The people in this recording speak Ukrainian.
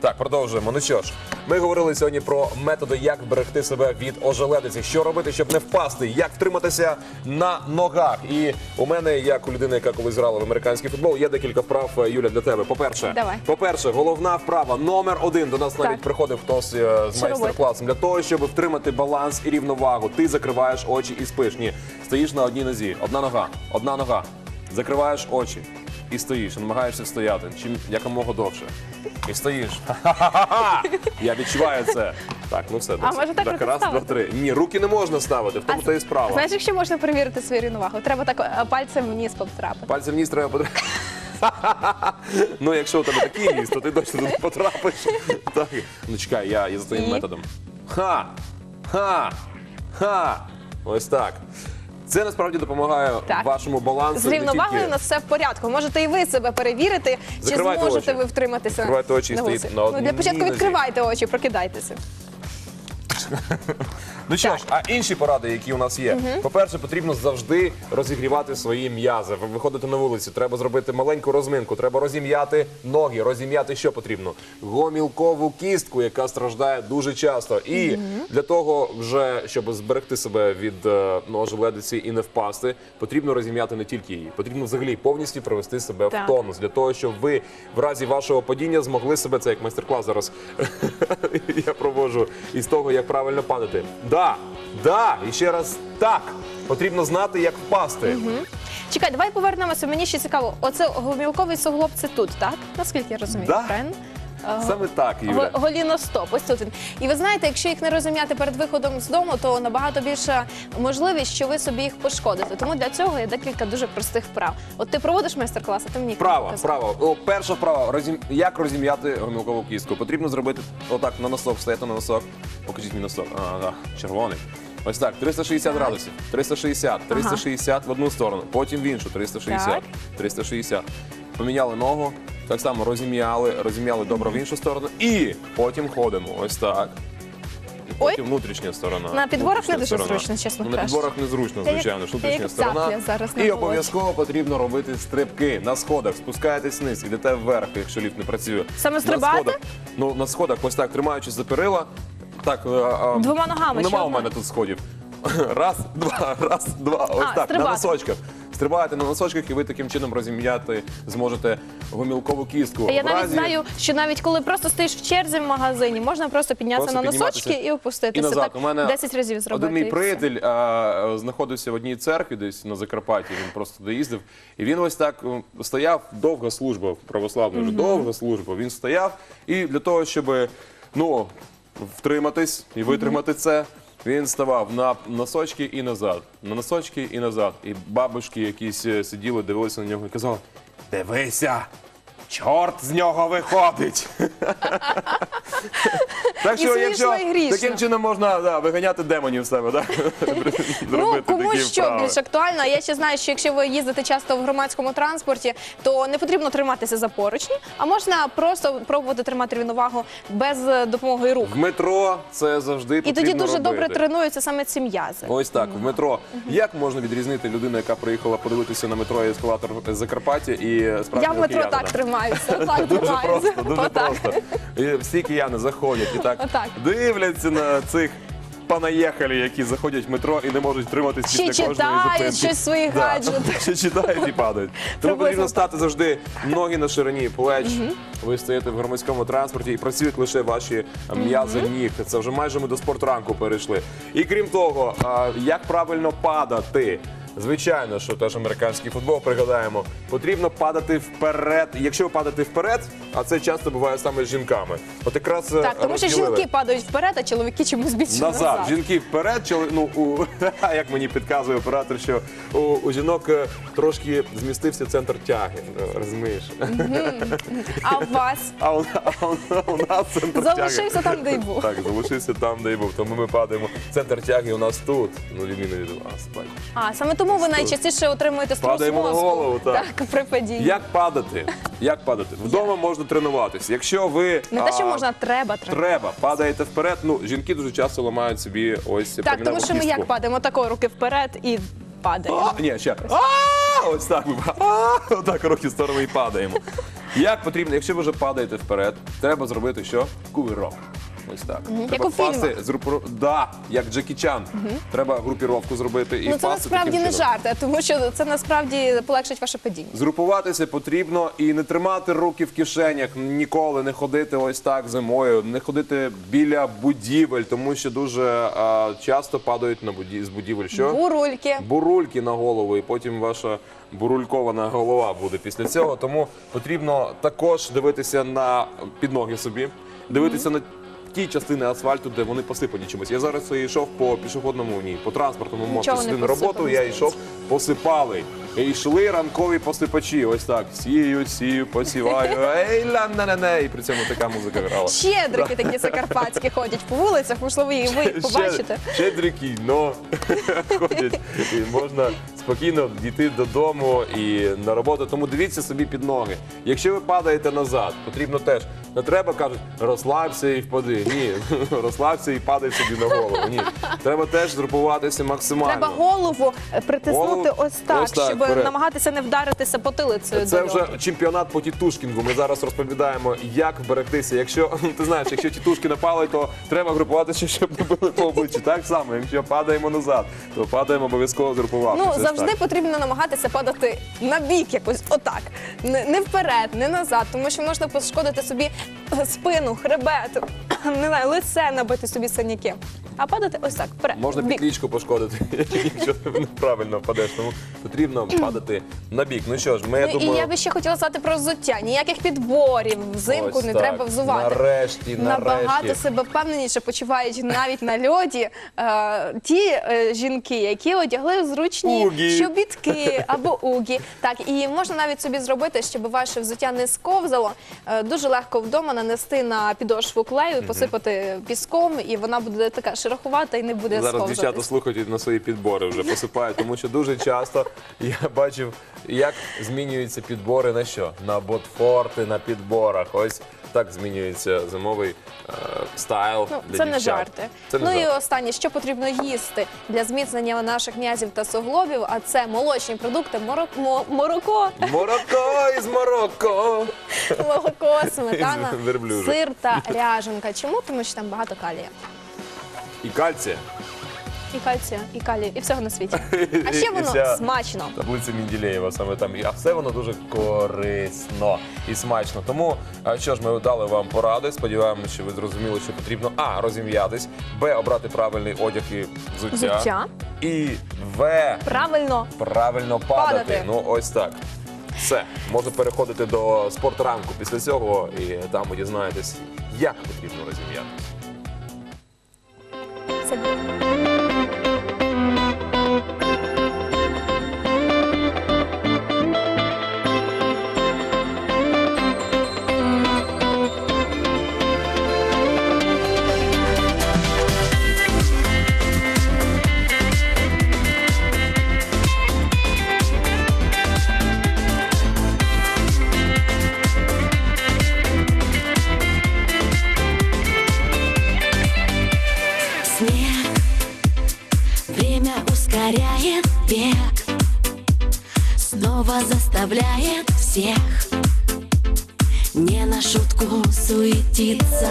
Так, продовжуємо. Ну що ж, ми говорили сьогодні про методи, як вберегти себе від ожеледиці, що робити, щоб не впасти, як втриматися на ногах. І у мене, як у людини, яка колись грала в американський футбол, є декілька вправ е, Юля для тебе. По-перше, Давай. по-перше, головна вправа номер один. До нас навіть Так. приходив хтось е, з Що майстер-класом. Для того, щоб втримати баланс і рівновагу, ти закриваєш очі і спиш. Ні, стоїш на одній нозі, одна нога, одна нога. Закриваєш очі і стоїш, намагаєшся стояти чим якомога довше. І стоїш. Я відчуваю це. Так, ну все. досить. може так руки раз, два, ставити? три. Ні, руки не можна ставити, в тому то і справа. Знаєш, якщо можна перевірити свою рівновагу, треба так е, пальцем вниз потрапити. Пальцем вниз треба потрапити. Ну, якщо у тебе такий ніс, то ти точно туди потрапиш. Так. Ну чекай, я, я за твоїм І? методом. Ха! Ха! Ха! Ось так. Це насправді допомагає Так. вашому балансу. З не рівновагою тільки- у нас все в порядку. Можете і ви себе перевірити, чи Закривайте зможете очі. ви втриматися. Закривайте очі і на стоїть вулиці. на Ну, для початку нозі. відкривайте очі, прокидайтеся. Ну що ж, а інші поради, які у нас є. По-перше, потрібно завжди розігрівати свої м'язи. Ви виходите на вулицю, треба зробити маленьку розминку, треба розім'яти ноги, розім'яти що потрібно? Гомілкову кістку, яка страждає дуже часто. І для того, вже щоб зберегти себе від е, і не впасти, потрібно розім'яти не тільки її, потрібно взагалі повністю привести себе в тонус для того, щоб ви в разі вашого падіння змогли себе це як майстер-клас зараз я проводжу із того, як правильно падати. Да, да, і ще раз так. Потрібно знати, як впасти. Чекай, давай повернемося. Мені ще цікаво. Оце гомілковий суглоб це тут, так? Наскільки я розумію, Да. правильно? Саме так, Юля. Голіностоп, ось тут він. І ви знаєте, якщо їх не розім'яти перед виходом з дому, то набагато більша можливість, що ви собі їх пошкодите. Тому для цього є декілька дуже простих вправ. От ти проводиш майстер-клас, а ти мені Право, казав. право. О, перша вправа. Розім... Як розім'яти гомілкову кістку? Потрібно зробити отак на носок, стояти на носок. Покажіть мій носок. А, да, червоний. Ось так, 360 градусів. 360, 360 в одну сторону, потім в іншу, 360, Так. 360. Поміняли ногу, так само розім'яли, розім'яли добре в іншу сторону і потім ходимо. Ось так. І Ой. потім внутрішня сторона. На підборах Внутрішня не дуже сторона. зручно, чесно Ну, На кажучи. підборах незручно, як- звичайно. ж Внутрішня як сторона. цапля зараз на І обов'язково потрібно робити стрибки на сходах. Спускаєтесь вниз, йдете вверх, якщо ліфт не працює. Саме На стрибати? сходах. Ну, на сходах, ось так, тримаючись за перила. Так, е, Двома ногами, Нема у одна? мене тут сходів. Раз, два, раз, два. Ось так, стрибати. на носочках. Стрибаєте на носочках, і ви таким чином розім'яти зможете гомілкову кістку. Я В навіть разі- знаю, що навіть коли просто стоїш в черзі в магазині, можна просто піднятися Просто на носочки і опуститися. І назад. Так У мене 10 разів зробити. Один мій все. приятель а, знаходився в одній церкві десь на Закарпатті, він просто туди їздив. І він ось так м, стояв, довга служба, православна вже довга служба. Він стояв, і для того, щоб ну, втриматись і витримати це. Він ставав на носочки і назад, на носочки і назад. І бабушки якісь е, сиділи, дивилися на нього і казали: Дивися, чорт з нього виходить. Так що, смішно, якщо грішно. таким чином можна да, виганяти демонів з себе, да? Ну, Робити кому такі що вправи. більш актуально. Я ще знаю, що якщо ви їздите часто в громадському транспорті, то не потрібно триматися за поручні, а можна просто пробувати тримати рівновагу без е, допомоги рук. В метро це завжди І потрібно тоді дуже робити. добре тренуються саме ці м'язи. Ось так, в метро. Як можна відрізнити людину, яка приїхала подивитися на метро і ескалатор Закарпаття і справжнього Я в метро так тримаюся. Отак Дуже тримаюся. просто, дуже Отак. просто. І всі кияни заходять і так, Отак. дивляться на цих понаєхалі, які заходять в метро і не можуть триматись Ще після кожної читають зупинки. щось в своїх Да. гаджетах. Ще читають і падають. Тому Приблизно потрібно так. стати завжди ноги на ширині плеч. Ви стоїте в громадському транспорті і працюють лише ваші м'язи ніг. Це вже майже ми до спортранку перейшли. І крім того, як правильно падати. Звичайно, що теж американський футбол пригадаємо, потрібно падати вперед. Якщо ви падаєте вперед, а це часто буває саме з жінками. От якраз е, Так, тому що розділили. жінки падають вперед, а чоловіки чомусь більше Назад, назад. жінки вперед, чоли... ну, у... як мені підказує оператор, що у, у жінок е, трошки змістився центр тяги, розумієш? А у вас А у, а у, у нас центр залишився там, де й був. Так, залишився там, де й був. Тому ми падаємо. Центр тяги у нас тут, ну відміну від вас. бачиш. А саме тому ви найчастіше отримуєте струс Падаємо на мозку. голову, так. так, при падінні. Як падати? Як падати? Вдома можна тренуватися. Якщо ви Не те, що а, можна, треба треба. треба, падаєте вперед. Ну, жінки дуже часто ламають собі ось Так, тому що ми як падаємо такою руки вперед і падаємо. А, ні, ще. А, ось так. ми па- А, Отак руки в сторони і падаємо. Як потрібно, якщо ви вже падаєте вперед, треба зробити що? Кувирок. Ось так. Як Треба у фільмах. впасти з групу... Да, як Джекі Чан. Треба групіровку зробити і Ну це впасти насправді таким не чином. жарти, тому що це насправді полегшить ваше падіння. Згрупуватися потрібно і не тримати руки в кишенях, ніколи не ходити ось так зимою, не ходити біля будівель, тому що дуже а, часто падають на буді... з будівель. Що? Бурульки. бурульки на голову, і потім ваша бурулькована голова буде після цього. Тому потрібно також дивитися на підноги собі, дивитися на ті частини асфальту, де вони посипані чимось. Я зараз йшов по пішохідному ні, по транспортному мосту сюди на роботу. Я йшов, посипали. І йшли ранкові посипачі. Ось так. Сію, сію, посіваю. Ей, ла на на І при цьому така музика грала. Щедрики такі закарпатські ходять по вулицях, можливо, і ви побачите. Щедрики, но ходять. І можна спокійно дійти додому і на роботу. Тому дивіться собі під ноги. Якщо ви падаєте назад, потрібно теж. Не треба кажуть, розслабся і впади. Ні, розслабся і падай собі на голову. Ні. Треба теж згрупуватися максимально. Треба голову е, притиснути Голову- ось так, ось так, щоб вперед. намагатися не вдаритися потилицею. Це до вже чемпіонат по тітушкінгу. Ми зараз розповідаємо, як вберегтися. Якщо ти знаєш, якщо тітушки напали, то треба групуватися, щоб не били по обличчю. Так само, якщо падаємо назад, то падаємо обов'язково згрупуватися. Ну завжди так. потрібно намагатися падати на бік якось отак. Не, не вперед, не назад, тому що можна пошкодити собі спину, хребет, не знаю, лице набити собі синяки. А падати ось так, вперед. Можна бік. петлічку пошкодити, якщо ти неправильно впадеш. Тому потрібно падати на бік. Ну що ж, ми я Ну, і я би ще хотіла сказати про взуття. Ніяких підборів взимку ось не так. треба взувати. Нарешті, Набагато нарешті. себе впевненіше почувають навіть на льоді е, ті е, жінки, які одягли зручні Угі. чобітки або угі. Так, і можна навіть собі зробити, щоб ваше взуття не сковзало. Е, дуже легко вдома нанести на підошву клею, посипати піском, і вона буде така шероховата і не буде Зараз дівчата слухають і на свої підбори вже посипають, тому що дуже часто я бачив, як змінюються підбори на що? На ботфорти, на підборах. Ось так змінюється зимовий е, стайл. Ну, для це не дівчат. жарти. Це не ну жарти. і останнє, що потрібно їсти для зміцнення наших м'язів та суглобів, а це молочні продукти, моро- мо- молоко, Мороко із Марокко. молоко, сметана, сир та ряженка. Чому? Тому що там багато калія. І кальція. І кальція, і калію, і всього на світі. А ще І воно вся смачно. Таблиця Мінділеєва саме там. І- А все воно дуже корисно і смачно. Тому а, що ж, ми дали вам поради. Сподіваємося, що ви зрозуміли, що потрібно а. розім'ятись, б. обрати правильний одяг і взуття. Взуття. І В. Правильно. Правильно падати. Падати. Ну ось так. Все, можна переходити до спортранку після цього, і там ви дізнаєтесь, як потрібно розім'ятись. Заставляет всех. Не на шутку суетиться